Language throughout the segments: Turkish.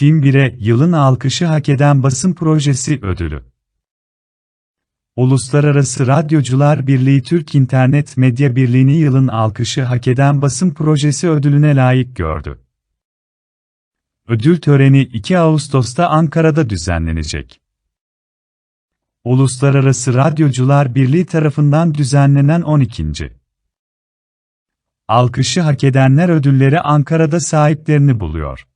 Film 1'e yılın alkışı hak eden basın projesi ödülü. Uluslararası Radyocular Birliği Türk İnternet Medya Birliği'ni yılın alkışı hak eden basın projesi ödülüne layık gördü. Ödül töreni 2 Ağustos'ta Ankara'da düzenlenecek. Uluslararası Radyocular Birliği tarafından düzenlenen 12. Alkışı hak edenler ödülleri Ankara'da sahiplerini buluyor.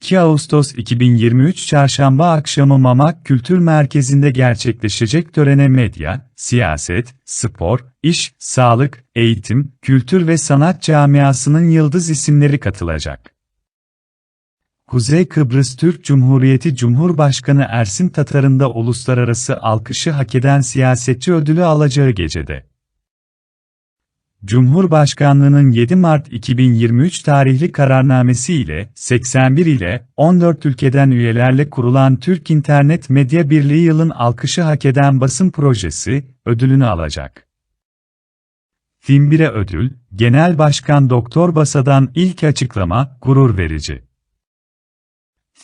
2 Ağustos 2023 Çarşamba akşamı Mamak Kültür Merkezi'nde gerçekleşecek törene medya, siyaset, spor, iş, sağlık, eğitim, kültür ve sanat camiasının yıldız isimleri katılacak. Kuzey Kıbrıs Türk Cumhuriyeti Cumhurbaşkanı Ersin Tatar'ın da uluslararası alkışı hak eden siyasetçi ödülü alacağı gecede. Cumhurbaşkanlığının 7 Mart 2023 tarihli kararnamesi ile 81 ile 14 ülkeden üyelerle kurulan Türk İnternet Medya Birliği yılın alkışı hak eden basın projesi ödülünü alacak. 1'e ödül, Genel Başkan Doktor Basa'dan ilk açıklama gurur verici.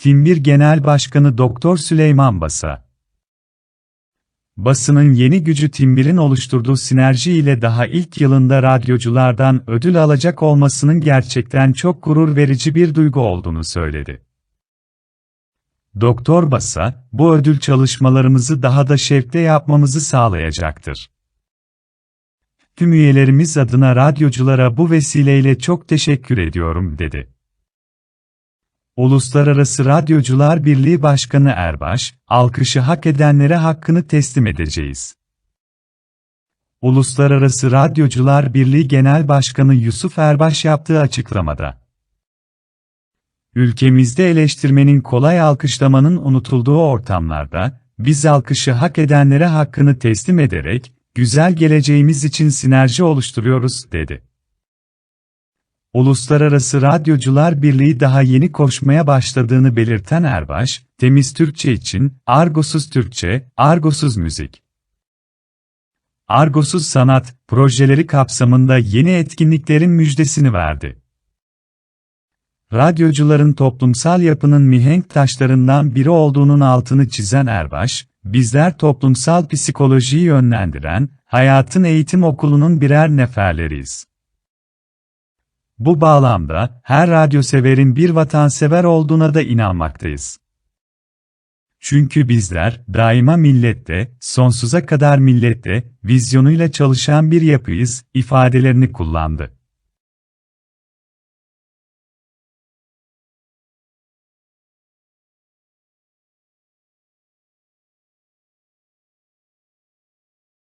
1 Genel Başkanı Doktor Süleyman Basa Basının yeni gücü Timbir'in oluşturduğu sinerji ile daha ilk yılında radyoculardan ödül alacak olmasının gerçekten çok gurur verici bir duygu olduğunu söyledi. Doktor Basa, bu ödül çalışmalarımızı daha da şevkle yapmamızı sağlayacaktır. Tüm üyelerimiz adına radyoculara bu vesileyle çok teşekkür ediyorum, dedi. Uluslararası Radyocular Birliği Başkanı Erbaş, alkışı hak edenlere hakkını teslim edeceğiz. Uluslararası Radyocular Birliği Genel Başkanı Yusuf Erbaş yaptığı açıklamada, Ülkemizde eleştirmenin kolay alkışlamanın unutulduğu ortamlarda, biz alkışı hak edenlere hakkını teslim ederek, güzel geleceğimiz için sinerji oluşturuyoruz, dedi. Uluslararası Radyocular Birliği daha yeni koşmaya başladığını belirten Erbaş, temiz Türkçe için, argosuz Türkçe, argosuz müzik. Argosuz sanat, projeleri kapsamında yeni etkinliklerin müjdesini verdi. Radyocuların toplumsal yapının mihenk taşlarından biri olduğunun altını çizen Erbaş, bizler toplumsal psikolojiyi yönlendiren, hayatın eğitim okulunun birer neferleriyiz. Bu bağlamda, her radyoseverin bir vatansever olduğuna da inanmaktayız. Çünkü bizler, daima millette, sonsuza kadar millette, vizyonuyla çalışan bir yapıyız, ifadelerini kullandı.